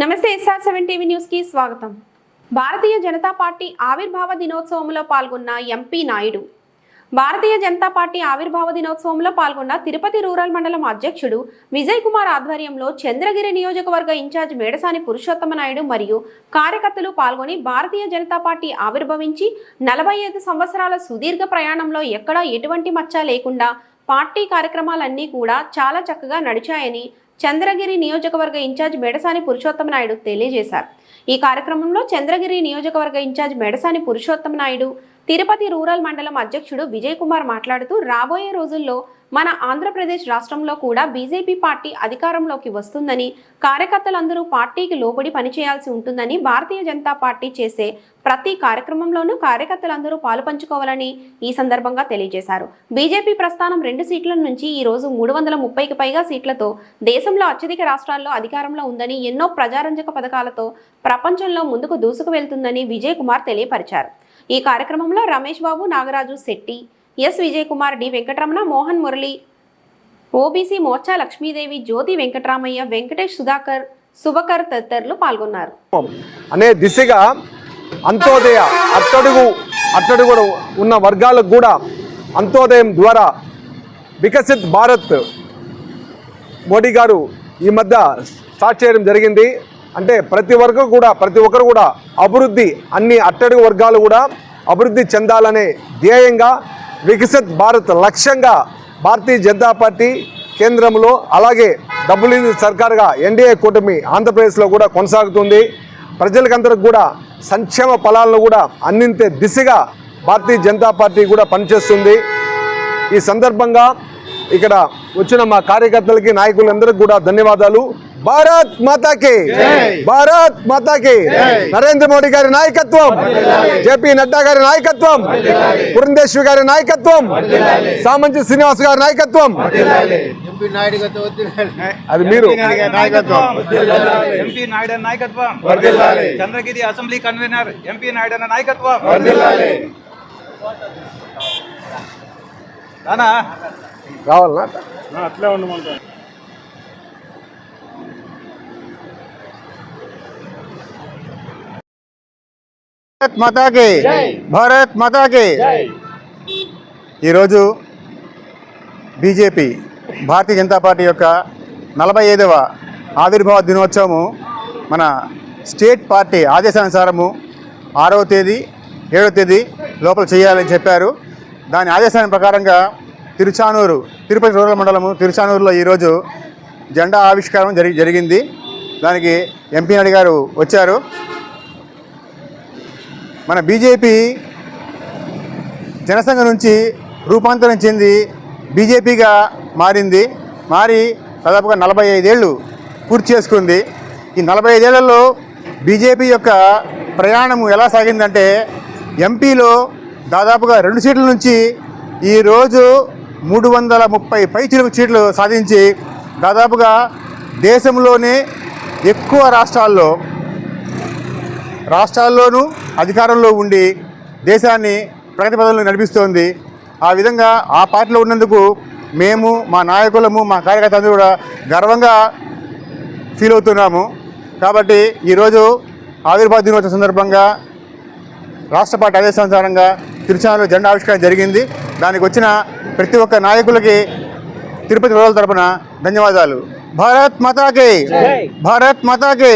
నమస్తే SR seven TV న్యూస్కి స్వాగతం. భారతీయ జనతా పార్టీ ఆవిర్భావ దినోత్సవంలో పాల్గొన్న ఎంపీ నాయుడు. భారతీయ జనతా పార్టీ ఆవిర్భావ దినోత్సవంలో పాల్గొన్న తిరుపతి రూరల్ మండలం అధ్యక్షుడు విజయ్ కుమార్ ఆధ్వర్యంలో చంద్రగిరి నియోజకవర్గ ఇన్ఛార్జ్ మేడసాని పురుషోత్తమ నాయుడు మరియు కార్యకర్తలు పాల్గొని భారతీయ జనతా పార్టీ ఆవిర్భవించి నలభై ఐదు సంవత్సరాల సుదీర్ఘ ప్రయాణంలో ఎక్కడా ఎటువంటి మచ్చ లేకుండా పార్టీ కార్యక్రమాలన్నీ కూడా చాలా చక్కగా నడిచాయని చంద్రగిరి నియోజకవర్గ ఇన్ఛార్జ్ మెడసాని పురుషోత్తమ నాయుడు తెలియజేశారు. ఈ కార్యక్రమంలో చంద్రగిరి నియోజకవర్గ ఇన్ఛార్జ్ మెడసాని పురుషోత్తమ నాయుడు తిరుపతి రూరల్ మండలం అధ్యక్షుడు విజయ్ కుమార్ మాట్లాడుతూ రాబోయే రోజుల్లో మన ఆంధ్రప్రదేశ్ రాష్ట్రంలో కూడా బీజేపీ పార్టీ అధికారంలోకి వస్తుందని కార్యకర్తలందరూ పార్టీకి లోబడి పనిచేయాల్సి ఉంటుందని భారతీయ జనతా పార్టీ చేసే ప్రతి కార్యక్రమంలోనూ కార్యకర్తలందరూ పాలు పంచుకోవాలని ఈ సందర్భంగా తెలియజేశారు. బీజేపీ ప్రస్థానం రెండు సీట్ల నుంచి ఈ రోజు మూడు వందల ముప్పైకి పైగా సీట్లతో దేశంలో అత్యధిక రాష్ట్రాల్లో అధికారంలో ఉందని ఎన్నో ప్రజారంజక పథకాలతో ప్రపంచంలో ముందుకు దూసుకు వెళ్తుందని విజయ్ కుమార్ తెలియపరిచారు. ఈ కార్యక్రమంలో Ramesh Babu Nagaraju Shetty S Vijay Kumar D Venkataramana Mohan Murali OBC Morcha Lakshmidevi Jyothi Venkataramaiah Venkatesh Sudhakar Subhakar తదితరులు పాల్గొన్నారు. అనే దిశగా అంత్యోదయ అట్టడుగు అట్టడుగు ఉన్న వర్గాలకు కూడా అంత్యోదయం ద్వారా వికసిత్ భారత్ మోడీ గారు ఈ మధ్య స్టార్ట్ చేయడం జరిగింది. అంటే ప్రతి వర్గం కూడా ప్రతి ఒక్కరు కూడా అభివృద్ధి అన్ని అట్టడుగు వర్గాలు కూడా అభివృద్ధి చెందాలనే ధ్యేయంగా వికసిత్ భారత్ లక్ష్యంగా భారతీయ జనతా పార్టీ కేంద్రంలో అలాగే డబ్బులు సర్కారుగా ఎన్డీఏ కూటమి ఆంధ్రప్రదేశ్లో కూడా కొనసాగుతుంది. ప్రజలకందరికి కూడా సంక్షేమ ఫలాలను కూడా అందించే దిశగా భారతీయ జనతా పార్టీ కూడా పనిచేస్తుంది. ఈ సందర్భంగా ఇక్కడ వచ్చిన మా కార్యకర్తలకి నాయకులందరికీ కూడా ధన్యవాదాలు. భారత్ మాతాకి. భారత్ మాతాకి. నరేంద్ర మోడీ గారి నాయకత్వం. జేపీ నడ్డా గారి నాయకత్వం. పురంధేశ్వరి గారి నాయకత్వం. సామంచి శ్రీనివాస్ గారి నాయకత్వం. అది మీరు. ఎంపీ నాయుడు నాయకత్వం. Chandragiri assembly convener MP Naidu అన్న నాయకత్వం. రానా రావాలనా భారత్ మాతాకి భారత్ మాతాకి ఈరోజు బీజేపీ భారతీయ జనతా పార్టీ యొక్క నలభై ఐదవ ఆవిర్భావ దినోత్సవము మన స్టేట్ పార్టీ ఆదేశానుసారము ఆరవ తేదీ ఏడవ తేదీ లోపల చేయాలని చెప్పారు. దాని ఆదేశాల ప్రకారంగా తిరుచానూరు తిరుపతి రూరల్ మండలము తిరుచానూరులో ఈరోజు జెండా ఆవిష్కారం జరిగి జరిగింది. దానికి ఎంపీ నాయుడు గారు వచ్చారు. మన బీజేపీ జనసంఘ నుంచి రూపాంతరం చెంది బీజేపీగా మారింది. మారి దాదాపుగా నలభై ఐదేళ్ళు పూర్తి చేసుకుంది. ఈ నలభై ఐదేళ్ళలో బీజేపీ యొక్క ప్రయాణము ఎలా సాగిందంటే ఎంపీలో దాదాపుగా రెండు సీట్ల నుంచి ఈరోజు మూడు వందల ముప్పై పై చిలుకు సీట్లు సాధించి దాదాపుగా దేశంలోనే ఎక్కువ రాష్ట్రాల్లో రాష్ట్రాల్లోనూ అధికారంలో ఉండి దేశాన్ని ప్రగతి పదంలో నడిపిస్తోంది. ఆ విధంగా ఆ పార్టీలో ఉన్నందుకు మేము మా నాయకులము మా కార్యకర్తలు కూడా గర్వంగా ఫీల్ అవుతున్నాము. కాబట్టి ఈరోజు ఆవిర్భావ దినోత్సవ సందర్భంగా రాష్ట్ర పార్టీ ఆదేశానుసారంగా తిరుచానలో జెండా ఆవిష్కరణ జరిగింది. దానికి వచ్చిన ప్రతి ఒక్క నాయకులకి తిరుపతి రోజుల తరపున ధన్యవాదాలు. భారత్ మాతాకి! భారత్ మాతాకి!